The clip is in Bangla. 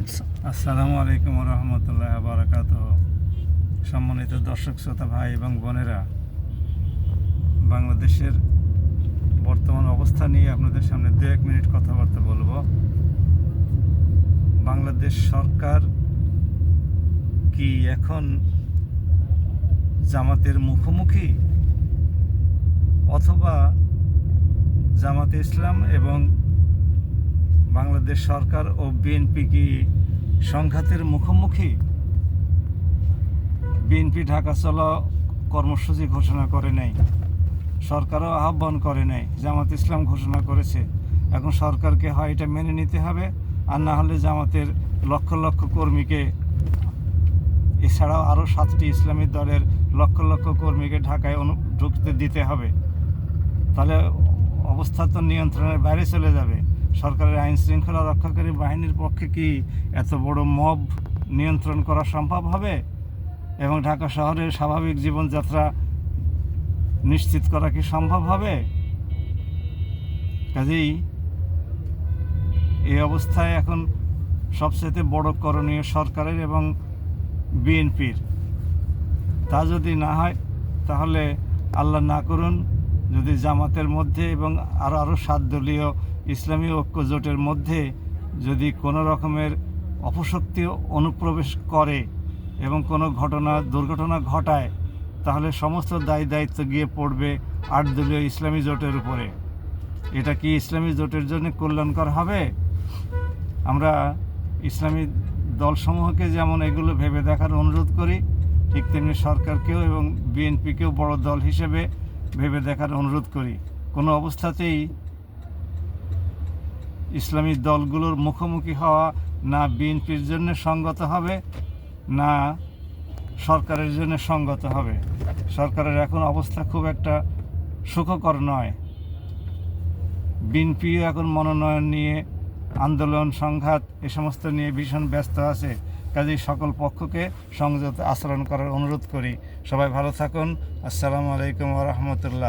আসসালামু আলাইকুম রহমতুল্লাহ বারাকাত সম্মানিত দর্শক, শ্রোতা, ভাই এবং বোনেরা, বাংলাদেশের বর্তমান অবস্থা নিয়ে আপনাদের সামনে দু এক মিনিট কথাবার্তা বলব। বাংলাদেশ সরকার কি এখন জামাতের মুখোমুখি অথবা জামাতে ইসলাম এবং বাংলাদেশ সরকার ও বিএনপি কি সংঘাতের মুখোমুখি? বিএনপি ঢাকা চলো কর্মসূচি ঘোষণা করে নাই। সরকারও আহ্বান করে নাই, জামাত ইসলাম ঘোষণা করেছে। এখন সরকারকে হয় এটা মেনে নিতে হবে, আর না হলে জামাতের লক্ষ লক্ষ কর্মীকে, এছাড়াও আরও সাতটি ইসলামী দলের লক্ষ লক্ষ কর্মীকে ঢাকায় ঢুকতে দিতে হবে। তাহলে অবস্থা তো নিয়ন্ত্রণের বাইরে চলে যাবে। সরকারের আইন শৃঙ্খলা রক্ষাকারী বাহিনীর পক্ষে কি এত বড় মব নিয়ন্ত্রণ করা সম্ভব হবে? এবং ঢাকা শহরের স্বাভাবিক জীবনযাত্রা নিশ্চিত করা কি সম্ভব হবে? কাজেই এই অবস্থায় এখন সবচেয়ে বড় করণীয় সরকারের এবং বিএনপির। তা যদি না হয়, তাহলে আল্লাহ না করুন, যদি জামাতের মধ্যে এবং আরও আরও সাত দলীয় ইসলামী ঐক্য জোটের মধ্যে যদি কোনো রকমের অপশক্তি অনুপ্রবেশ করে এবং কোনো ঘটনা, দুর্ঘটনা ঘটায়, তাহলে সমস্ত দায় দায়িত্ব গিয়ে পড়বে আট দলীয় ইসলামী জোটের উপরে। এটা কি ইসলামী জোটের জন্য কল্যাণকর হবে? আমরা ইসলামী দলসমূহকে যেমন এগুলো ভেবে দেখার অনুরোধ করি, ঠিক তেমনি সরকারকেও এবং বিএনপিকেও বড় দল হিসেবে ভেবে দেখার অনুরোধ করি। কোনো অবস্থাতেই ইসলামী দলগুলোর মুখোমুখি হওয়া না বিএনপির জন্য সঙ্গত হবে, না সরকারের জন্য সঙ্গত হবে। সরকারের এখন অবস্থা খুব একটা সুখকর নয়। বিএনপিও এখন মনোনয়ন নিয়ে আন্দোলন, সংঘাত এ সমস্ত নিয়ে ভীষণ ব্যস্ত আছে। কাজেই সকল পক্ষকে সংযত আচরণ করার অনুরোধ করি। সবাই ভালো থাকুন। আসসালামু আলাইকুম রহমতুল্লাহ।